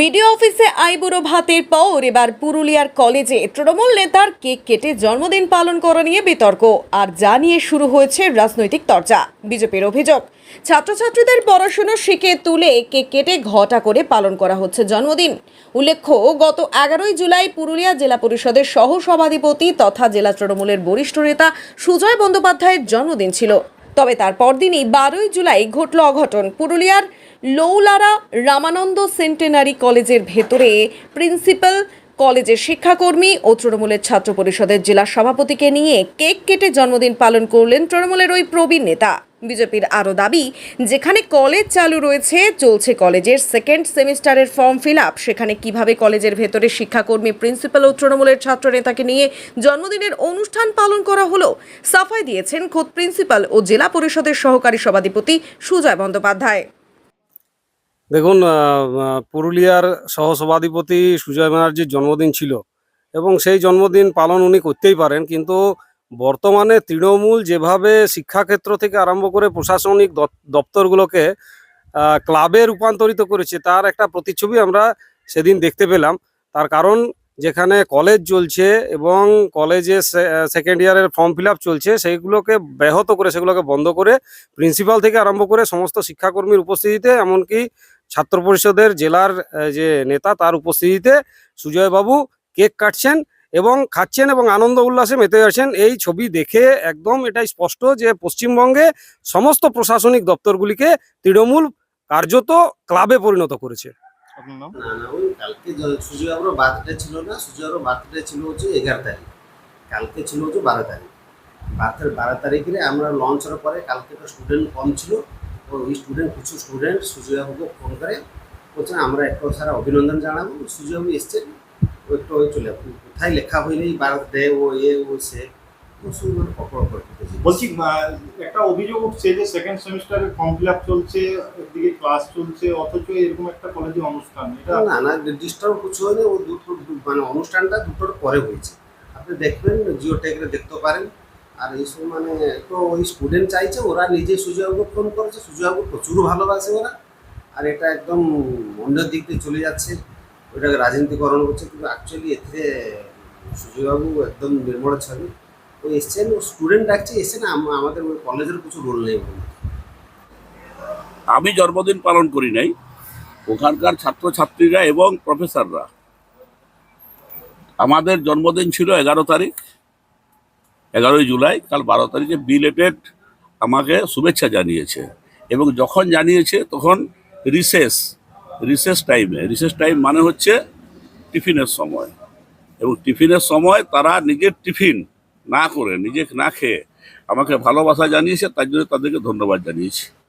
BDO অফিসে আইবুড়ো ভাতের পর এবার পুরুলিয়ার কলেজে তৃণমূল নেতার কেক কেটে জন্মদিন পালন করা নিয়ে বিতর্ক। আর যা নিয়ে শুরু হয়েছে রাজনৈতিক চর্চা বিজেপির অভিযোগ। ছাত্রছাত্রীদের পড়াশুনো শিখে তুলে কেক কেটে ঘটা করে পালন করা হচ্ছে জন্মদিন। উল্লেখ্য, গত এগারোই জুলাই পুরুলিয়া জেলা পরিষদের সহ সভাধিপতি তথা জেলা তৃণমূলের বরিষ্ঠ নেতা সুজয় বন্দ্যোপাধ্যায়ের জন্মদিন ছিল। তবে তার পরদিনই বারোই জুলাই ঘটল অঘটন। পুরুলিয়ার লৌলারা রামানন্দ সেন্টেনারি কলেজের ভেতরে প্রিন্সিপাল কলেজের শিক্ষাকর্মী ও তৃণমূলের ছাত্র পরিষদের জেলা সভাপতিকে নিয়ে কেক কেটে জন্মদিন পালন করলেন তৃণমূলের ওই প্রবীণ নেতা। বিজেপির আরও দাবি, যেখানে কলেজ চালু রয়েছে, চলছে কলেজের সেকেন্ড সেমিস্টারের ফর্ম ফিল আপ সেখানে কীভাবে কলেজের ভেতরে শিক্ষাকর্মী, প্রিন্সিপাল ও তৃণমূলের ছাত্র নেতাকে নিয়ে জন্মদিনের অনুষ্ঠান পালন করা হলো, সাফাই দিয়েছেন খোদ প্রিন্সিপাল ও জেলা পরিষদের সহকারী সভাধিপতি সুজয় বন্দ্যোপাধ্যায়। দেখুন পুরুলিয়ার সহসভাধিপতি সুজয় ব্যানার্জির জন্মদিন ছিল এবং সেই জন্মদিন পালন উনি করতেই পারেন, কিন্তু বর্তমানে তৃণমূল যেভাবে শিক্ষাক্ষেত্র থেকে আরম্ভ করে প্রশাসনিক দপ- দপ্তরগুলোকে ক্লাবে রূপান্তরিত করেছে, তার একটা প্রতিচ্ছবি আমরা সেদিন দেখতে পেলাম। তার কারণ, যেখানে কলেজ চলছে এবং কলেজে সেকেন্ড ইয়ারের ফর্ম ফিল চলছে, সেইগুলোকে ব্যাহত করে, সেগুলোকে বন্ধ করে প্রিন্সিপাল থেকে আরম্ভ করে সমস্ত শিক্ষাকর্মীর উপস্থিতিতে, এমনকি ছাত্র পরিষদের জেলার যে নেতা তার উপস্থিতিতে সুজয়বাবু কেক কাটছেন এবং খাচ্ছেন এবং আনন্দ উল্লাসে মেতে আছেন। এই ছবি দেখে একদম এটাই স্পষ্ট যে পশ্চিমবঙ্গে সমস্ত প্রশাসনিক দপ্তরগুলিকে তৃণমূল কার্যত ক্লাবে পরিণত করেছে। আপনার নাম? না না কালকে সুজয়বাবুর বার্থডে ছিল না সুজয়বাবুর বার্থডে ছিল হচ্ছে এগারো তারিখ। কালকে ছিল হচ্ছে বারো তারিখ। বার্থের বারো তারিখে আমরা লঞ্চের পরে কালকে তো স্টুডেন্ট কম ছিল। স্টুডেন্ট কিছু স্টুডেন্ট সুজয়বাবুকে ফোন করে বলছেন আমরা একটু সারা অভিনন্দন জানাব। সুজয়বাবু এসছেন একটু ওই চলে যাব। কোথায় লেখা হইলেই দে ও এ ও সে? বলছি একটা অভিযোগ উঠছে যে সেকেন্ড সেমিস্টারের ফর্ম ফিল আপ চলছে একদিকে ক্লাস চলছে অথচ এরকম একটা কলেজে অনুষ্ঠান। এটা না না ডিস্টার্ব কিছু হয়নি ও দুটো মানে অনুষ্ঠানটা দুটোর পরে হয়েছে। আপনি দেখবেন জিও টেকরে দেখতে পারেন। আর এইসব মানে তো ওই স্টুডেন্ট চাইছে, ওরা নিজে সুজয়বাবু ফোন করেছে, সুজয়বাবু প্রচুর ভালোবাসে ওরা। আর এটা একদম অন্য দিক দিয়ে চলে যাচ্ছে, ওইটাকে রাজনীতিকরণ করছে, কিন্তু অ্যাকচুয়ালি এতে সুজয়বাবু একদম নির্মল ছবি। ও এসছেন ও স্টুডেন্ট ডাকছে এসছেন না আমাদের ওই কলেজের কিছু রোল নেই। আমি জন্মদিন পালন করি নাই, ওখানকার ছাত্রছাত্রীরা এবং প্রফেসররা আমাদের জন্মদিন ছিল এগারো তারিখ এগারোই জুলাই, কাল বারো তারিখে বিলেটেড আমাকে শুভেচ্ছা জানিয়েছে। এবং যখন জানিয়েছে, তখন রিসেস রিসেস টাইমে রিসেস টাইম মানে হচ্ছে টিফিনের সময়। এবং টিফিনের সময় তারা নিজের টিফিন না করে, নিজে না খেয়ে আমাকে ভালোবাসা জানিয়েছে, তার জন্য তাদেরকে ধন্যবাদ জানিয়েছি।